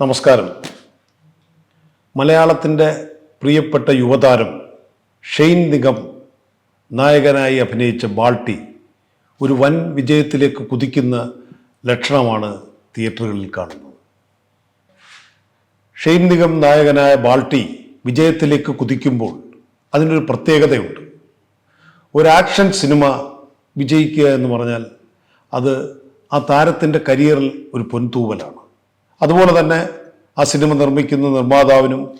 നമസ്കാരം. മലയാളത്തിന്റെ പ്രിയപ്പെട്ട യുവതാരം ഷെയ്ൻ നിഗം നായകനായി അഭിനയിച്ച ബാൾട്ടി ഒരു വൻ വിജയത്തിലേക്ക് കുതിക്കുന്ന ലക്ഷണമാണ് തിയേറ്ററുകളിൽ കാണുന്നത്. ഷെയ്ൻ നിഗം നായകനായ ബാൾട്ടി വിജയത്തിലേക്ക് കുതിക്കുമ്പോൾ അതിനൊരു പ്രത്യേകതയുണ്ട്. ഒരു ആക്ഷൻ സിനിമ വിജയിക്കുക എന്ന് പറഞ്ഞാൽ അത് ആ താരത്തിന്റെ കരിയറിൽ ഒരു പൊൻതൂവലാണ്. അതുപോലെ തന്നെ ആ സിനിമ നിർമ്മിക്കുന്ന നിർമ്മാതാവിനും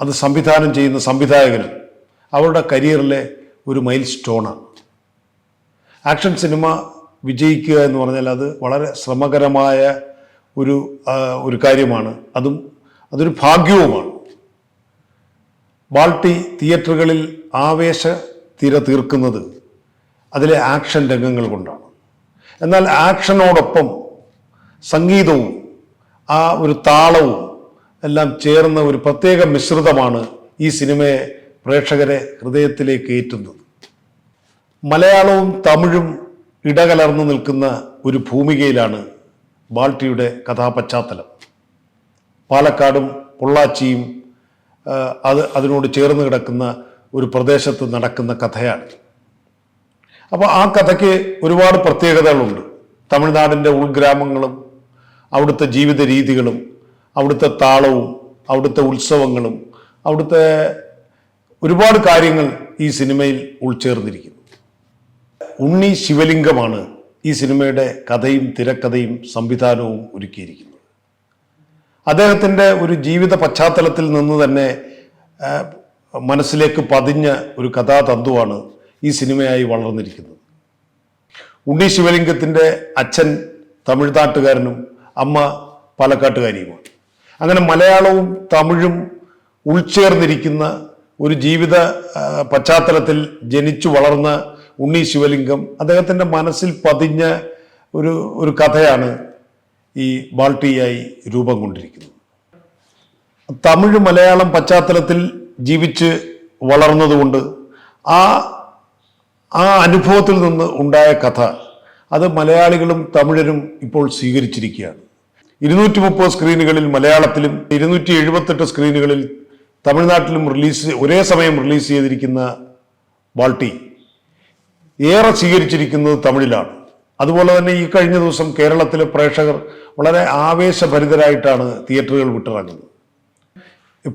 അത് സംവിധാനം ചെയ്യുന്ന സംവിധായകനും അവരുടെ കരിയറിലെ ഒരു മൈൽ സ്റ്റോണാണ് ആക്ഷൻ സിനിമ വിജയിക്കുക എന്ന് പറഞ്ഞാൽ അത് വളരെ ശ്രമകരമായ ഒരു ഒരു കാര്യമാണ്. അതും അതൊരു ഭാഗ്യവുമാണ്. ബാൾട്ടി തിയേറ്ററുകളിൽ ആവേശ തിര തീർക്കുന്നത് അതിലെ ആക്ഷൻ രംഗങ്ങൾ കൊണ്ടാണ്. എന്നാൽ ആക്ഷനോടൊപ്പം സംഗീതവും ആ ഒരു താളവും എല്ലാം ചേർന്ന ഒരു പ്രത്യേക മിശ്രിതമാണ് ഈ സിനിമയെ പ്രേക്ഷകരെ ഹൃദയത്തിലേക്ക് ഏറ്റുന്നത്. മലയാളവും തമിഴും ഇടകലർന്നു നിൽക്കുന്ന ഒരു ഭൂമികയിലാണ് ബാൾട്ടിയുടെ കഥാപശ്ചാത്തലം. പാലക്കാടും പൊള്ളാച്ചിയും അത് അതിനോട് ചേർന്ന് കിടക്കുന്ന ഒരു പ്രദേശത്ത് നടക്കുന്ന കഥയാണ്. അപ്പോൾ ആ കഥയ്ക്ക് ഒരുപാട് പ്രത്യേകതകളുണ്ട്. തമിഴ്നാടിന്റെ ഉൾഗ്രാമങ്ങളും അവിടുത്തെ ജീവിത രീതികളും അവിടുത്തെ താളവും അവിടുത്തെ ഉത്സവങ്ങളും അവിടുത്തെ ഒരുപാട് കാര്യങ്ങൾ ഈ സിനിമയിൽ ഉൾച്ചേർന്നിരിക്കുന്നു. ഉണ്ണി ശിവലിംഗമാണ് ഈ സിനിമയുടെ കഥയും തിരക്കഥയും സംവിധാനവും ഒരുക്കിയിരിക്കുന്നത്. അദ്ദേഹത്തിന്റെ ഒരു ജീവിത പശ്ചാത്തലത്തിൽ നിന്ന് തന്നെ മനസ്സിലേക്ക് പതിഞ്ഞ ഒരു കഥാതന്തുവാണ് ഈ സിനിമയായി വളർന്നിരിക്കുന്നത്. ഉണ്ണി ശിവലിംഗത്തിന്റെ അച്ഛൻ തമിഴ്നാട്ടുകാരനും അമ്മ പാലക്കാട്ടുകാരിയുമാണ്. അങ്ങനെ മലയാളവും തമിഴും ഉൾച്ചേർന്നിരിക്കുന്ന ഒരു ജീവിത പശ്ചാത്തലത്തിൽ ജനിച്ചു വളർന്ന ഉണ്ണി ശിവലിംഗം അദ്ദേഹത്തിന്റെ മനസ്സിൽ പതിഞ്ഞ ഒരു ഒരു കഥയാണ് ഈ ബാൾട്ടിയായി രൂപം കൊണ്ടിരിക്കുന്നത്. തമിഴ് മലയാളം പശ്ചാത്തലത്തിൽ ജീവിച്ച് വളർന്നതുകൊണ്ട് ആ ആ അനുഭവത്തിൽ നിന്ന് ഉണ്ടായ കഥ അത് മലയാളികളും തമിഴരും ഇപ്പോൾ സ്വീകരിച്ചിരിക്കുകയാണ്. ഇരുന്നൂറ്റി മുപ്പത് സ്ക്രീനുകളിൽ മലയാളത്തിലും ഇരുന്നൂറ്റി എഴുപത്തെട്ട് സ്ക്രീനുകളിൽ തമിഴ്നാട്ടിലും റിലീസ് ഒരേ സമയം റിലീസ് ചെയ്തിരിക്കുന്ന ബാൾട്ടി. ഏറെ സ്വീകരിച്ചിരിക്കുന്നത് തമിഴിലാണ്. അതുപോലെ തന്നെ ഈ കഴിഞ്ഞ ദിവസം കേരളത്തിലെ പ്രേക്ഷകർ വളരെ ആവേശഭരിതരായിട്ടാണ് തിയേറ്ററുകൾ വിട്ടിറങ്ങുന്നത്.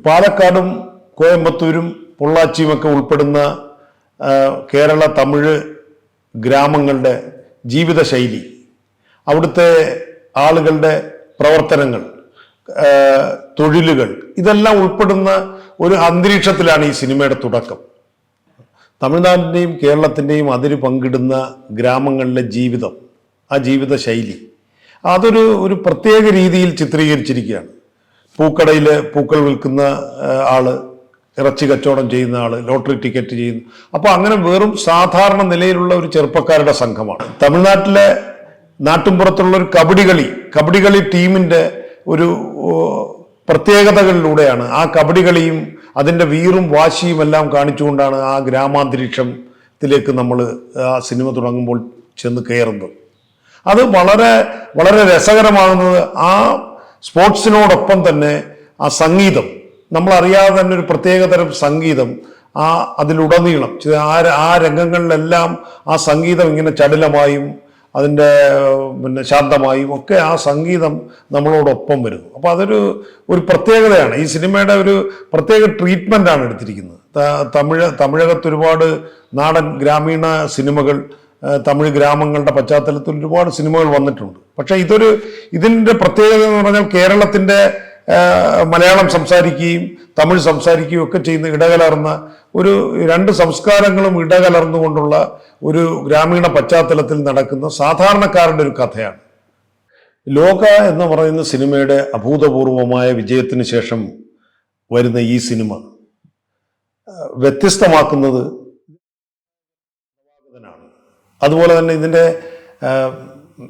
പാലക്കാടും കോയമ്പത്തൂരും പൊള്ളാച്ചിയുമൊക്കെ ഉൾപ്പെടുന്ന കേരള തമിഴ് ഗ്രാമങ്ങളുടെ ജീവിതശൈലി. അവിടുത്തെ ആളുകളുടെ പ്രവർത്തനങ്ങൾ തൊഴിലുകൾ ഇതെല്ലാം ഉൾപ്പെടുന്ന ഒരു അന്തരീക്ഷത്തിലാണ് ഈ സിനിമയുടെ തുടക്കം. തമിഴ്നാടിന്റെയും കേരളത്തിന്റെയും അതിര് പങ്കിടുന്ന ഗ്രാമങ്ങളിലെ ജീവിതം ആ ജീവിത ശൈലി അതൊരു ഒരു പ്രത്യേക രീതിയിൽ ചിത്രീകരിച്ചിരിക്കുകയാണ്. പൂക്കടയിൽ പൂക്കൾ വിൽക്കുന്ന ആൾ ഇറച്ചി കച്ചവടം ചെയ്യുന്ന ആൾ ലോട്ടറി ടിക്കറ്റ് ചെയ്യുന്നു അപ്പോൾ അങ്ങനെ വെറും സാധാരണ നിലയിലുള്ള ഒരു ചെറുപ്പക്കാരുടെ സംഘമാണ്. തമിഴ്നാട്ടിലെ നാട്ടിൻപുറത്തുള്ള ഒരു കബഡി കളി കബഡി കളി ടീമിന്റെ ഒരു പ്രത്യേകതകളിലൂടെയാണ് ആ കബഡി കളിയും അതിന്റെ വീറും വാശിയും എല്ലാം കാണിച്ചുകൊണ്ടാണ് ആ ഗ്രാമാന്തരീക്ഷത്തിലേക്ക് നമ്മൾ ആ സിനിമ തുടങ്ങുമ്പോൾ ചെന്ന് കയറുന്നത്. അത് വളരെ വളരെ രസകരമാകുന്നത് ആ സ്പോർട്സിനോടൊപ്പം തന്നെ ആ സംഗീതം നമ്മളറിയാതെ തന്നെ ഒരു പ്രത്യേകതരം സംഗീതം ആ അതിലുടനീളം ആ രംഗങ്ങളിലെല്ലാം ആ സംഗീതം ഇങ്ങനെ ചടുലമായും അതിന്റെ പിന്നെ ശാന്തമായും ഒക്കെ ആ സംഗീതം നമ്മളോടൊപ്പം വരുന്നു. അപ്പോൾ അതൊരു ഒരു പ്രത്യേകതയാണ്. ഈ സിനിമയുടെ ഒരു പ്രത്യേക ട്രീറ്റ്മെന്റാണ് എടുത്തിരിക്കുന്നത്. തമിഴ് തമിഴകത്ത് ഒരുപാട് നാടൻ ഗ്രാമീണ സിനിമകൾ തമിഴ് ഗ്രാമങ്ങളുടെ പശ്ചാത്തലത്തിൽ ഒരുപാട് സിനിമകൾ വന്നിട്ടുണ്ട്. പക്ഷേ ഇതൊരു ഇതിന്റെ പ്രത്യേകത എന്ന് പറഞ്ഞാൽ കേരളത്തിന്റെ മലയാളം സംസാരിക്കുകയും തമിഴ് സംസാരിക്കുകയും ഒക്കെ ചെയ്യുന്ന ഇടകലർന്ന ഒരു രണ്ട് സംസ്കാരങ്ങളും ഇടകലർന്നുകൊണ്ടുള്ള ഒരു ഗ്രാമീണ പശ്ചാത്തലത്തിൽ നടക്കുന്ന സാധാരണക്കാരുടെ ഒരു കഥയാണ്. ലോക എന്ന് പറയുന്ന സിനിമയുടെ അഭൂതപൂർവമായ വിജയത്തിന് ശേഷം വരുന്ന ഈ സിനിമ വ്യത്യസ്തമാക്കുന്നത് അതുപോലെ തന്നെ ഇതിന്റെ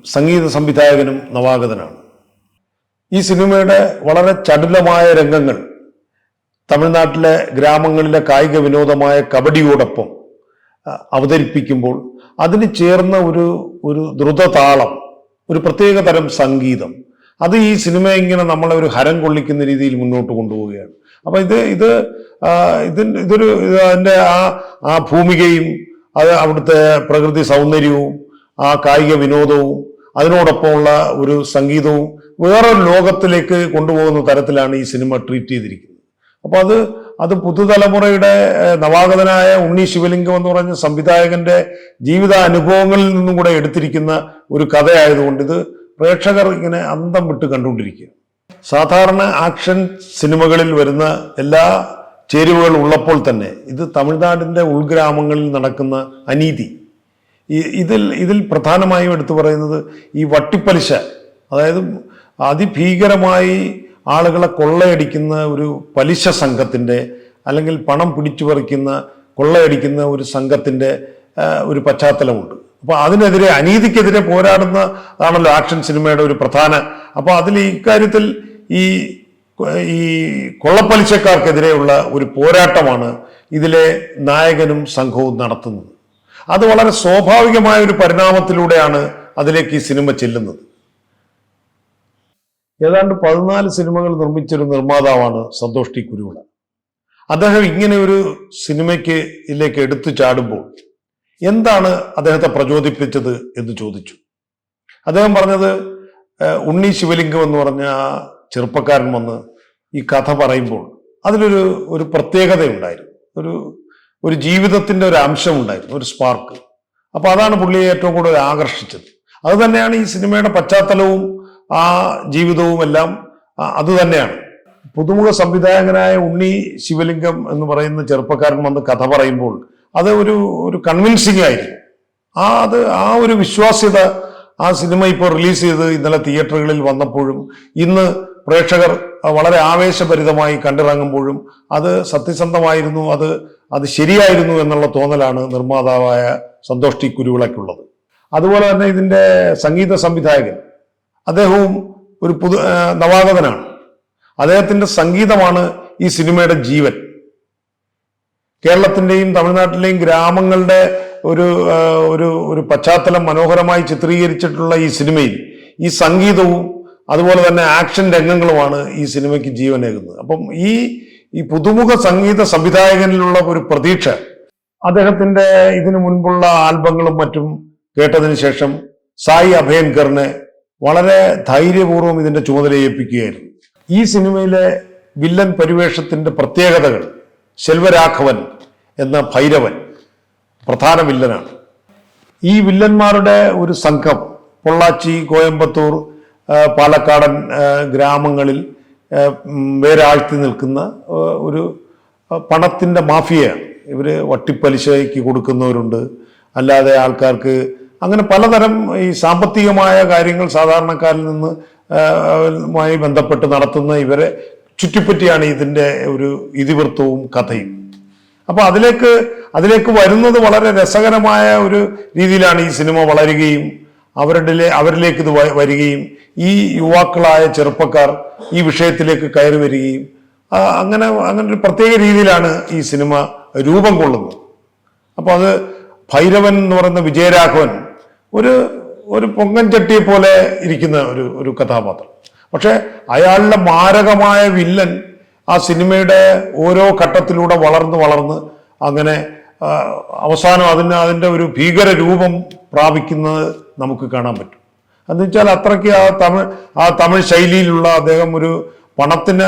സംഗീത സംവിധായകനും നവാഗതനാണ്. ഈ സിനിമയുടെ വളരെ ചടുലമായ രംഗങ്ങൾ തമിഴ്നാട്ടിലെ ഗ്രാമങ്ങളിലെ കായിക വിനോദമായ കബഡിയോടൊപ്പം അവതരിപ്പിക്കുമ്പോൾ അതിന് ചേർന്ന ഒരു ഒരു ദ്രുതതാളം ഒരു പ്രത്യേക തരം സംഗീതം. അത് ഈ സിനിമ ഇങ്ങനെ നമ്മളെ ഒരു ഹരം കൊള്ളിക്കുന്ന രീതിയിൽ മുന്നോട്ട് കൊണ്ടുപോവുകയാണ്. അപ്പൊ ഇത് ഇത് ഇതിന് ഇതൊരു അതിന്റെ ആ ആ ഭൂമികയും അത് അവിടുത്തെ പ്രകൃതി സൗന്ദര്യവും ആ കായിക വിനോദവും അതിനോടൊപ്പമുള്ള ഒരു സംഗീതവും വേറൊരു ലോകത്തിലേക്ക് കൊണ്ടുപോകുന്ന തരത്തിലാണ് ഈ സിനിമ ട്രീറ്റ് ചെയ്തിരിക്കുന്നത്. അപ്പൊ അത് അത് പുതുതലമുറയുടെ നവാഗതനായ ഉണ്ണി ശിവലിംഗം എന്ന് പറഞ്ഞ സംവിധായകന്റെ ജീവിത അനുഭവങ്ങളിൽ നിന്നും കൂടെ എടുത്തിരിക്കുന്ന ഒരു കഥയായതുകൊണ്ട് ഇത് പ്രേക്ഷകർ ഇങ്ങനെ അന്തം വിട്ട് കണ്ടുകൊണ്ടിരിക്കുക സാധാരണ ആക്ഷൻ സിനിമകളിൽ വരുന്ന എല്ലാ ചേരുവകൾ ഉള്ളപ്പോൾ തന്നെ ഇത് തമിഴ്നാടിന്റെ ഉൾഗ്രാമങ്ങളിൽ നടക്കുന്ന അനീതി. ഇതിൽ ഇതിൽ പ്രധാനമായും എടുത്തു പറയുന്നത് ഈ വട്ടിപ്പലിശ അതായത് അതിഭീകരമായി ആളുകളെ കൊള്ളയടിക്കുന്ന ഒരു പലിശ സംഘത്തിന്റെ അല്ലെങ്കിൽ പണം പിടിച്ചു പറിക്കുന്ന കൊള്ളയടിക്കുന്ന ഒരു സംഘത്തിന്റെ ഒരു പശ്ചാത്തലമുണ്ട്. അപ്പോൾ അതിനെതിരെ അനീതിക്കെതിരെ പോരാടുന്ന ആണല്ലോ ആക്ഷൻ സിനിമയുടെ ഒരു പ്രധാന അപ്പോൾ അതിൽ ഇക്കാര്യത്തിൽ ഈ ഈ കൊള്ളപ്പലിശക്കാർക്കെതിരെയുള്ള ഒരു പോരാട്ടമാണ് ഇതിലെ നായകനും സംഘവും നടത്തുന്നത്. അത് വളരെ സ്വാഭാവികമായ ഒരു പരിണാമത്തിലൂടെയാണ് അതിലേക്ക് ഈ സിനിമ ചെല്ലുന്നത്. ഏതാണ്ട് പതിനാല് സിനിമകൾ നിർമ്മിച്ചൊരു നിർമ്മാതാവാണ് സന്തോഷ് ടി കുരുവിള അദ്ദേഹം ഇങ്ങനെ ഒരു സിനിമയ്ക്ക് ഇതിലേക്ക് എടുത്തു ചാടുമ്പോൾ എന്താണ് അദ്ദേഹത്തെ പ്രചോദിപ്പിച്ചത് എന്ന് ചോദിച്ചു. അദ്ദേഹം പറഞ്ഞത് ഉണ്ണി ശിവലിംഗം എന്ന് പറഞ്ഞ ചെറുപ്പക്കാരൻ വന്ന് ഈ കഥ പറയുമ്പോൾ അതിലൊരു ഒരു പ്രത്യേകതയുണ്ടായിരുന്നു. ഒരു ഒരു ജീവിതത്തിന്റെ ഒരു അംശം ഉണ്ടായിരുന്നു ഒരു സ്പാർക്ക്. അപ്പോൾ അതാണ് പുള്ളിയെ ഏറ്റവും കൂടുതൽ ആകർഷിച്ചത്. അത് തന്നെയാണ് ഈ സിനിമയുടെ പശ്ചാത്തലവും ആ ജീവിതവും എല്ലാം അത് തന്നെയാണ്. പുതുമുഖ സംവിധായകനായ ഉണ്ണി ശിവലിംഗം എന്ന് പറയുന്ന ചെറുപ്പക്കാരൻ വന്ന് കഥ പറയുമ്പോൾ അത് ഒരു ഒരു കൺവിൻസിങ് ആയിരുന്നു ആ അത് ആ ഒരു വിശ്വാസ്യത ആ സിനിമ ഇപ്പോൾ റിലീസ് ചെയ്ത് ഇന്നലെ തിയേറ്ററുകളിൽ വന്നപ്പോഴും ഇന്ന് പ്രേക്ഷകർ വളരെ ആവേശഭരിതമായി കണ്ടിറങ്ങുമ്പോഴും അത് സത്യസന്ധമായിരുന്നു അത് അത് ശരിയായിരുന്നു എന്നുള്ള തോന്നലാണ് നിർമ്മാതാവായ സന്തോഷ് ടി കുരുവിളയ്ക്കുള്ളത്. അതുപോലെ തന്നെ ഇതിന്റെ സംഗീത സംവിധായകൻ അദ്ദേഹവും ഒരു പുതു നവാഗതനാണ്. അദ്ദേഹത്തിന്റെ സംഗീതമാണ് ഈ സിനിമയുടെ ജീവൻ. കേരളത്തിന്റെയും തമിഴ്നാട്ടിലെയും ഗ്രാമങ്ങളുടെ ഒരു ഒരു ഒരു പശ്ചാത്തലം മനോഹരമായി ചിത്രീകരിച്ചിട്ടുള്ള ഈ സിനിമയിൽ ഈ സംഗീതവും അതുപോലെ തന്നെ ആക്ഷൻ രംഗങ്ങളുമാണ് ഈ സിനിമയ്ക്ക് ജീവനേകുന്നത്. അപ്പം ഈ ഈ പുതുമുഖ സംഗീത സംവിധായകനിലുള്ള ഒരു പ്രതീക്ഷ അദ്ദേഹത്തിന്റെ ഇതിനു മുൻപുള്ള ആൽബങ്ങളും മറ്റും കേട്ടതിന് ശേഷം സായി അഭയൻകറിനെ വളരെ ധൈര്യപൂർവം ഇതിന്റെ ചുമതല ഏൽപ്പിക്കുകയായിരുന്നു. ഈ സിനിമയിലെ വില്ലൻ പരിവേഷത്തിന്റെ പ്രത്യേകതകൾ ശെൽവരാഘവൻ എന്ന ഭൈരവൻ പ്രധാന വില്ലനാണ്. ഈ വില്ലന്മാരുടെ ഒരു സംഘം പൊള്ളാച്ചി കോയമ്പത്തൂർ പാലക്കാടൻ ഗ്രാമങ്ങളിൽ വേരാഴ്ത്തി നിൽക്കുന്ന ഒരു പണത്തിന്റെ മാഫിയയാണ് ഇവർ വട്ടിപ്പലിശയ്ക്ക് കൊടുക്കുന്നവരുണ്ട്. അല്ലാതെ ആൾക്കാർക്ക് അങ്ങനെ പലതരം ഈ സാമ്പത്തികമായ കാര്യങ്ങൾ സാധാരണക്കാരിൽ നിന്ന് മായി ബന്ധപ്പെട്ട് നടത്തുന്ന ഇവരെ ചുറ്റിപ്പറ്റിയാണ് ഇതിന്റെ ഒരു ഇതിവൃത്തവും കഥയും. അപ്പോൾ അതിലേക്ക് അതിലേക്ക് വരുന്നത് വളരെ രസകരമായ ഒരു രീതിയിലാണ് ഈ സിനിമ വളരുകയും അവരുടെ അവരിലേക്ക് ഇത് വരികയും ഈ യുവാക്കളായ ചെറുപ്പക്കാർ ഈ വിഷയത്തിലേക്ക് കയറി വരികയും അങ്ങനെ അങ്ങനെ ഒരു പ്രത്യേക രീതിയിലാണ് ഈ സിനിമ രൂപം കൊള്ളുന്നത്. അപ്പോൾ അത് ഭൈരവൻ എന്ന് പറയുന്ന വിജയരാഘവൻ ഒരു ഒരു പൊങ്കൻ ചട്ടിയെ പോലെ ഇരിക്കുന്ന ഒരു ഒരു കഥാപാത്രം. പക്ഷെ അയാളുടെ മാരകമായ വില്ലൻ ആ സിനിമയുടെ ഓരോ ഘട്ടത്തിലൂടെ വളർന്ന് വളർന്ന് അങ്ങനെ അവസാനം അതിന് അതിന്റെ ഒരു ഭീകര രൂപം പ്രാപിക്കുന്നത് നമുക്ക് കാണാൻ പറ്റും. എന്ന് വെച്ചാൽ അത്രയ്ക്ക് ആ തമിഴ് ആ തമിഴ് ശൈലിയിലുള്ള അദ്ദേഹം ഒരു പണത്തിന്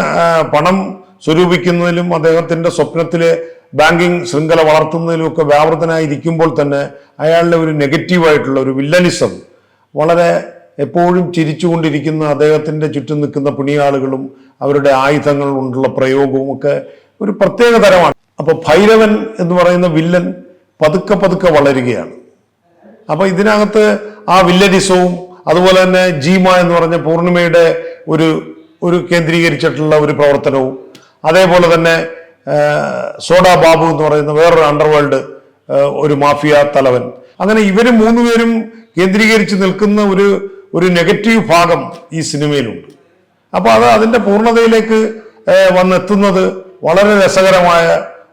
പണം സ്വരൂപിക്കുന്നതിലും അദ്ദേഹത്തിന്റെ സ്വപ്നത്തിലെ ബാങ്കിങ് ശൃംഖല വളർത്തുന്നതിലും ഒക്കെ വ്യാപൃതനായിരിക്കുമ്പോൾ തന്നെ അയാളുടെ ഒരു നെഗറ്റീവായിട്ടുള്ള ഒരു വില്ലനിസം വളരെ എപ്പോഴും ചിരിച്ചുകൊണ്ടിരിക്കുന്ന അദ്ദേഹത്തിന്റെ ചുറ്റും നിൽക്കുന്ന പുണിയാളുകളും അവരുടെ ആയുധങ്ങൾ കൊണ്ടുള്ള പ്രയോഗവും ഒക്കെ ഒരു പ്രത്യേക തരമാണ്. അപ്പൊ ഭൈരവൻ എന്ന് പറയുന്ന വില്ലൻ പതുക്കെ പതുക്കെ വളരുകയാണ്. അപ്പോൾ ഇതിനകത്ത് ആ വില്ലനിസവും അതുപോലെ തന്നെ ജീമ എന്ന് പറഞ്ഞ പൂർണിമയുടെ ഒരു ഒരു കേന്ദ്രീകരിച്ചിട്ടുള്ള ഒരു പ്രവർത്തനവും അതേപോലെ തന്നെ സോഡാ ബാബു എന്ന് പറയുന്ന വേറൊരു അണ്ടർവേൾഡ് ഒരു മാഫിയ തലവൻ. അങ്ങനെ ഇവർ മൂന്നുപേരും കേന്ദ്രീകരിച്ച് നിൽക്കുന്ന ഒരു ഒരു നെഗറ്റീവ് ഭാഗം ഈ സിനിമയിലുണ്ട്. അപ്പൊ അത് അതിന്റെ പൂർണതയിലേക്ക് വന്നെത്തുന്നത് വളരെ രസകരമായ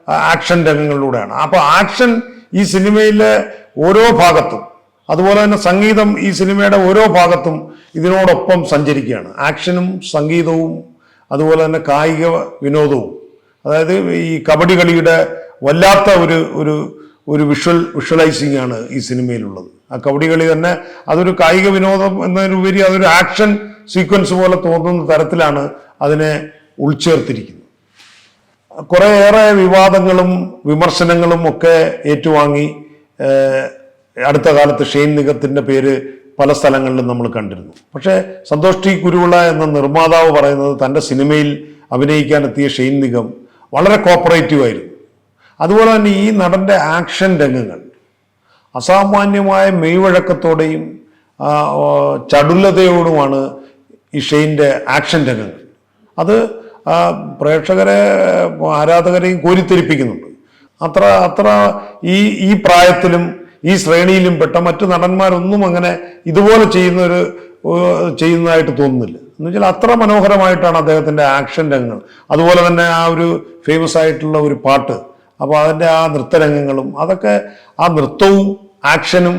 ആക്ഷൻ രംഗങ്ങളിലൂടെയാണ്. അപ്പൊ ആക്ഷൻ ഈ സിനിമയിലെ ഓരോ ഭാഗത്തും അതുപോലെ തന്നെ സംഗീതം ഈ സിനിമയുടെ ഓരോ ഭാഗത്തും ഇതിനോടൊപ്പം സഞ്ചരിക്കുകയാണ്. ആക്ഷനും സംഗീതവും അതുപോലെ തന്നെ കായിക വിനോദവും. അതായത് ഈ കബഡി കളിയുടെ വല്ലാത്ത ഒരു ഒരു ഒരു വിഷ്വൽ വിഷ്വലൈസിംഗ് ആണ് ഈ സിനിമയിലുള്ളത്. ആ കബഡി കളി തന്നെ അതൊരു കായിക വിനോദം എന്നതിനുപരി അതൊരു ആക്ഷൻ സീക്വൻസ് പോലെ തോന്നുന്ന തരത്തിലാണ് അതിനെ ഉൾച്ചേർത്തിരിക്കുന്നത്. കുറേയേറെ വിവാദങ്ങളും വിമർശനങ്ങളും ഒക്കെ ഏറ്റുവാങ്ങി അടുത്ത കാലത്ത് ഷെയ്ൻ നിഗത്തിന്റെ പേര് പല സ്ഥലങ്ങളിലും നമ്മൾ കണ്ടിരുന്നു. പക്ഷേ സന്തോഷ് ടി കുരുവിള എന്ന നിർമ്മാതാവ് പറയുന്നത് തന്റെ സിനിമയിൽ അഭിനയിക്കാൻ എത്തിയ ഷെയ്ൻ നിഗം വളരെ കോപ്പറേറ്റീവ് ആയിരുന്നു. അതുപോലെ തന്നെ ഈ നടന്റെ ആക്ഷൻ രംഗങ്ങൾ അസാമാന്യമായ മെയ്വഴക്കത്തോടെയും ചടുലതയോടുമാണ് ഈ ഷെയിന്റെ ആക്ഷൻ രംഗങ്ങൾ. അത് പ്രേക്ഷകരെ ആരാധകരെയും കോരിത്തെരിപ്പിക്കുന്നുണ്ട് അത്ര അത്ര ഈ ഈ പ്രായത്തിലും ഈ ശ്രേണിയിലും പെട്ട മറ്റ് നടന്മാരൊന്നും അങ്ങനെ ഇതുപോലെ ചെയ്യുന്ന ഒരു ചെയ്യുന്നതായിട്ട് തോന്നുന്നില്ല. എന്ന് വെച്ചാൽ അത്ര മനോഹരമായിട്ടാണ് അദ്ദേഹത്തിന്റെ ആക്ഷൻ രംഗങ്ങൾ. അതുപോലെ തന്നെ ആ ഒരു ഫേമസ് ആയിട്ടുള്ള ഒരു പാട്ട് അപ്പോൾ അതിന്റെ ആ നൃത്തരംഗങ്ങളും അതൊക്കെ ആ നൃത്തവും ആക്ഷനും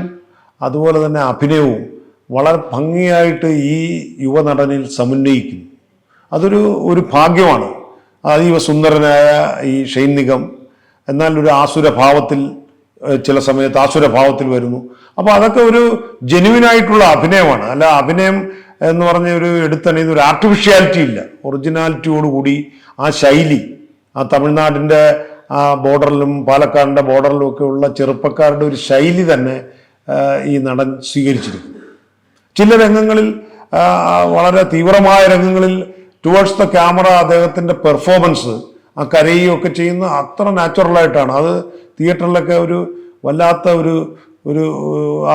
അതുപോലെ തന്നെ അഭിനയവും വളരെ ഭംഗിയായിട്ട് ഈ യുവനടനിൽ സമന്വയിക്കുന്നു. അതൊരു ഒരു ഭാഗ്യമാണ്. അതീവ സുന്ദരനായ ഈ ഷൈനികം എന്നാൽ ഒരു ആസുരഭാവത്തിൽ ചില സമയത്ത് ആസുരഭാവത്തിൽ വരുന്നു. അപ്പോൾ അതൊക്കെ ഒരു ജെനുവിനായിട്ടുള്ള അഭിനയമാണ്. അല്ല അഭിനയം എന്ന് പറഞ്ഞ ഒരു എടുത്തണിയുന്ന ഒരു ആർട്ടിഫിഷ്യാലിറ്റി ഇല്ല. ഒറിജിനാലിറ്റിയോടുകൂടി ആ ശൈലി ആ തമിഴ്നാടിന്റെ ബോർഡറിലും പാലക്കാടിന്റെ ബോർഡറിലും ഒക്കെ ഉള്ള ചെറുപ്പക്കാരുടെ ഒരു ശൈലി തന്നെ ഈ നടൻ സ്വീകരിച്ചിരിക്കുന്നു. ചില രംഗങ്ങളിൽ വളരെ തീവ്രമായ രംഗങ്ങളിൽ ടുവേർഡ്സ് ദ ക്യാമറ അദ്ദേഹത്തിന്റെ പെർഫോമൻസ് ആ കരയുകയും ഒക്കെ ചെയ്യുന്ന അത്ര നാച്ചുറലായിട്ടാണ് അത് തിയേറ്ററിലൊക്കെ ഒരു വല്ലാത്ത ഒരു ഒരു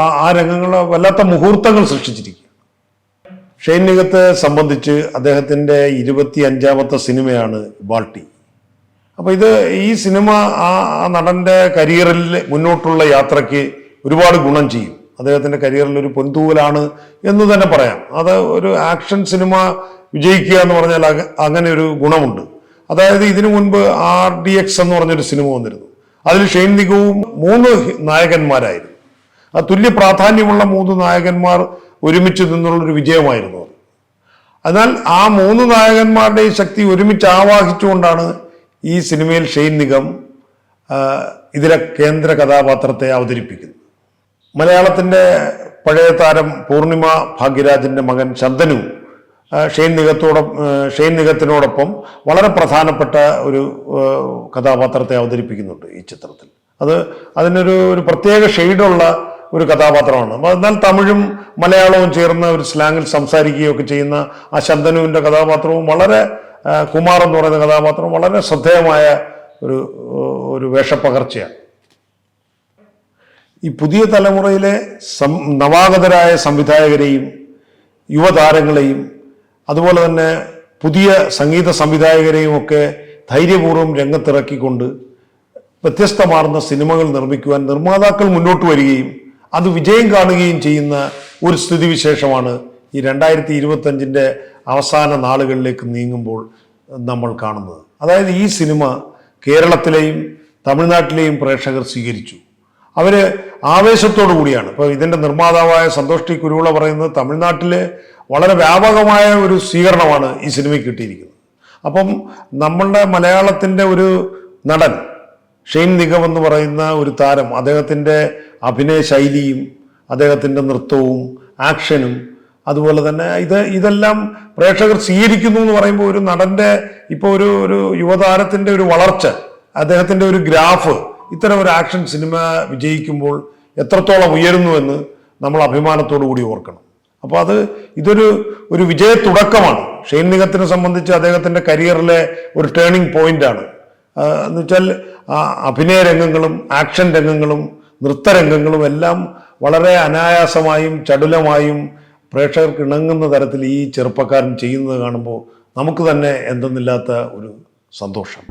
ആ ആ രംഗങ്ങൾ വല്ലാത്ത മുഹൂർത്തങ്ങൾ സൃഷ്ടിച്ചിരിക്കുക ഷെയ്ൻ നിഗത്തെ സംബന്ധിച്ച് അദ്ദേഹത്തിന്റെ ഇരുപത്തി അഞ്ചാമത്തെ സിനിമയാണ് ബാൾട്ടി. അപ്പോൾ ഇത് ഈ സിനിമ ആ നടന്റെ കരിയറിൽ മുന്നോട്ടുള്ള യാത്രയ്ക്ക് ഒരുപാട് ഗുണം ചെയ്യും. അദ്ദേഹത്തിന്റെ കരിയറിൽ ഒരു പൊന്തൂവലാണ് എന്ന് തന്നെ പറയാം. അത് ഒരു ആക്ഷൻ സിനിമ വിജയിക്കുക എന്ന് പറഞ്ഞാൽ അങ്ങനെ ഒരു ഗുണമുണ്ട്. അതായത് ഇതിനു മുൻപ് ആർ ഡി എക്സ് എന്ന് പറഞ്ഞൊരു സിനിമ വന്നിരുന്നു. അതിൽ ഷെയ്ൻ നിഗവും മൂന്ന് നായകന്മാരായിരുന്നു. ആ തുല്യ പ്രാധാന്യമുള്ള മൂന്ന് നായകന്മാർ ഒരുമിച്ച് നിന്നുള്ളൊരു വിജയമായിരുന്നു എന്നാൽ ആ മൂന്ന് നായകന്മാരുടെയും ശക്തി ഒരുമിച്ച് ആവാഹിച്ചുകൊണ്ടാണ് ഈ സിനിമയിൽ ഷെയ്ൻ നിഗം ഇതിലെ കേന്ദ്ര കഥാപാത്രത്തെ അവതരിപ്പിക്കുന്നു. മലയാളത്തിന്റെ പഴയ താരം പൂർണിമ ഭാഗ്യരാജന്റെ മകൻ ചന്ദനു ഷെയ്ൻ നിഗത്തോടൊപ്പം ഷെയ്ൻ നിഗത്തിനോടൊപ്പം വളരെ പ്രധാനപ്പെട്ട ഒരു കഥാപാത്രത്തെ അവതരിപ്പിക്കുന്നുണ്ട് ഈ ചിത്രത്തിൽ. അത് അതിനൊരു ഒരു പ്രത്യേക ഷെയ്ഡുള്ള ഒരു കഥാപാത്രമാണ്. എന്നാൽ തമിഴും മലയാളവും ചേർന്ന ഒരു സ്ലാങ്ങിൽ സംസാരിക്കുകയൊക്കെ ചെയ്യുന്ന ആ ശന്തനുവിന്റെ കഥാപാത്രവും വളരെ കുമാർ എന്ന് പറയുന്ന കഥാപാത്രം വളരെ ശ്രദ്ധേയമായ ഒരു ഒരു വേഷപ്പകർച്ചയാണ്. ഈ പുതിയ തലമുറയിലെ സം നവാഗതരായ സംവിധായകരെയും യുവതാരങ്ങളെയും അതുപോലെ തന്നെ പുതിയ സംഗീത സംവിധായകരെയും ഒക്കെ ധൈര്യപൂർവം രംഗത്തിറക്കിക്കൊണ്ട് വ്യത്യസ്തമാർന്ന സിനിമകൾ നിർമ്മിക്കുവാൻ നിർമ്മാതാക്കൾ മുന്നോട്ട് വരികയും അത് വിജയം കാണുകയും ചെയ്യുന്ന ഒരു സ്ഥിതിവിശേഷമാണ് ഈ രണ്ടായിരത്തി ഇരുപത്തഞ്ചിന്റെ അവസാന നാളുകളിലേക്ക് നീങ്ങുമ്പോൾ നമ്മൾ കാണുന്നത്. അതായത് ഈ സിനിമ കേരളത്തിലെയും തമിഴ്നാട്ടിലെയും പ്രേക്ഷകർ സ്വീകരിച്ചു. അവർ ആവേശത്തോടു കൂടിയാണ്. ഇപ്പോൾ ഇതിന്റെ നിർമ്മാതാവായ സന്തോഷ് ടി കുരുവിള പറയുന്നത് തമിഴ്നാട്ടിലെ വളരെ വ്യാപകമായ ഒരു സ്വീകരണമാണ് ഈ സിനിമയ്ക്ക് കിട്ടിയിരിക്കുന്നത്. അപ്പം നമ്മളുടെ മലയാളത്തിന്റെ ഒരു നടൻ ഷെയ്ൻ നിഗം എന്ന് പറയുന്ന ഒരു താരം അദ്ദേഹത്തിന്റെ അഭിനയ ശൈലിയും അദ്ദേഹത്തിന്റെ നൃത്തവും ആക്ഷനും അതുപോലെ തന്നെ ഇത് ഇതെല്ലാം പ്രേക്ഷകർ സ്വീകരിക്കുന്നു എന്ന് പറയുമ്പോൾ ഒരു നടന്റെ ഇപ്പോൾ ഒരു ഒരു യുവതാരത്തിന്റെ ഒരു വളർച്ച അദ്ദേഹത്തിന്റെ ഒരു ഗ്രാഫ് ഇത്തരം ഒരു ആക്ഷൻ സിനിമ വിജയിക്കുമ്പോൾ എത്രത്തോളം ഉയരുന്നു എന്ന് നമ്മൾ അഭിമാനത്തോടു കൂടി ഓർക്കണം. അപ്പോൾ അത് ഇതൊരു ഒരു വിജയ തുടക്കമാണ് ഷെയ്ൻ നിഗത്തിനെ സംബന്ധിച്ച് അദ്ദേഹത്തിന്റെ കരിയറിലെ ഒരു ടേണിംഗ് പോയിന്റ് ആണ്. എന്ന് വെച്ചാൽ അഭിനയ രംഗങ്ങളും ആക്ഷൻ രംഗങ്ങളും നൃത്തരംഗങ്ങളും എല്ലാം വളരെ അനായാസമായും ചടുലമായും പ്രേക്ഷകർക്ക് ഇണങ്ങുന്ന തരത്തിൽ ഈ ചെറുപ്പക്കാരൻ ചെയ്യുന്നത് കാണുമ്പോൾ നമുക്ക് തന്നെ എന്തെന്നില്ലാത്ത ഒരു സന്തോഷം.